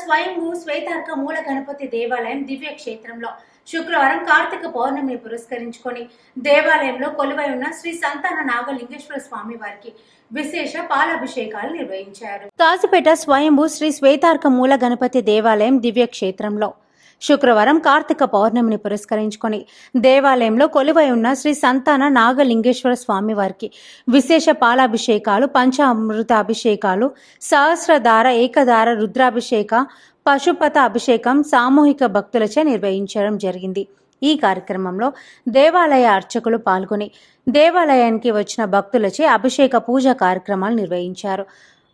స్వయంభూ శ్వేతార్క మూల గణపతి దేవాలయం దివ్య క్షేత్రంలో శుక్రవారం కార్తీక పౌర్ణమిని పురస్కరించుకొని దేవాలయంలో కొలువై ఉన్న శ్రీ సంతాన నాగలింగేశ్వర స్వామి వారికి విశేష పాలాభిషేకాలు నిర్వహించారు. కాసిపేట స్వయంభూ శ్రీ శ్వేతార్క మూల గణపతి దేవాలయం దివ్య క్షేత్రంలో శుక్రవారం కార్తీక పౌర్ణమిని పురస్కరించుకొని దేవాలయంలో కొలువై ఉన్న శ్రీ సంతాన నాగలింగేశ్వర స్వామి వారికి విశేష పాలాభిషేకాలు పంచామృతాభిషేకాలు సహస్రధార ఏకధార రుద్రాభిషేక పశుపత అభిషేకం సామూహిక భక్తులచే నిర్వహించడం జరిగింది. ఈ కార్యక్రమంలో దేవాలయ అర్చకులు పాల్గొని దేవాలయానికి వచ్చిన భక్తులచే అభిషేక పూజ కార్యక్రమాలు నిర్వహించారు.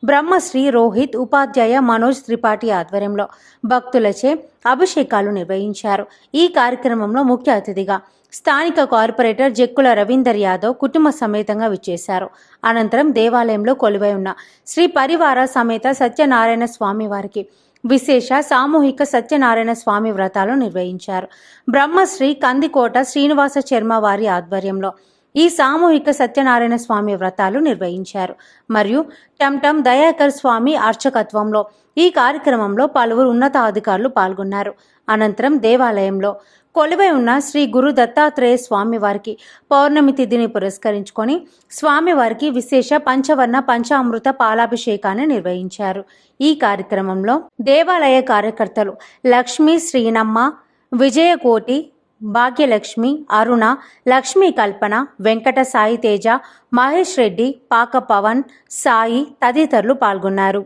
బ్రహ్మశ్రీ రోహిత్ ఉపాధ్యాయ మనోజ్ త్రిపాఠి ఆధ్వర్యంలో భక్తులచే అభిషేకాలు నిర్వహించారు. ఈ కార్యక్రమంలో ముఖ్య అతిథిగా స్థానిక కార్పొరేటర్ జక్కుల రవీందర్ యాదవ్ కుటుంబ సమేతంగా విచ్చేశారు. అనంతరం దేవాలయంలో కొలువై ఉన్న శ్రీ పరివార సమేత సత్యనారాయణ స్వామి వారికి విశేష సామూహిక సత్యనారాయణ స్వామి వ్రతాలు నిర్వహించారు. బ్రహ్మశ్రీ కందికోట శ్రీనివాస శర్మ వారి ఆధ్వర్యంలో ఈ సామూహిక సత్యనారాయణ స్వామి వ్రతాలు నిర్వహించారు. మరియు టంటం దయాకర్ స్వామి అర్చకత్వంలో ఈ కార్యక్రమంలో పలువురు ఉన్నతాధికారులు పాల్గొన్నారు. అనంతరం దేవాలయంలో కొలువై ఉన్న శ్రీ గురు దత్తాత్రేయ స్వామి వారికి పౌర్ణమి తిథిని పురస్కరించుకొని స్వామివారికి విశేష పంచవర్ణ పంచామృత పాలాభిషేకాన్ని నిర్వహించారు. ఈ కార్యక్రమంలో దేవాలయ కార్యకర్తలు లక్ష్మీ శ్రీనమ్మ విజయకోటి భాగ్యలక్ష్మి అరుణ లక్ష్మీ కల్పన వెంకట సాయి తేజ మహేష్ రెడ్డి పాక పవన్ సాయి తదితరులు పాల్గొన్నారు.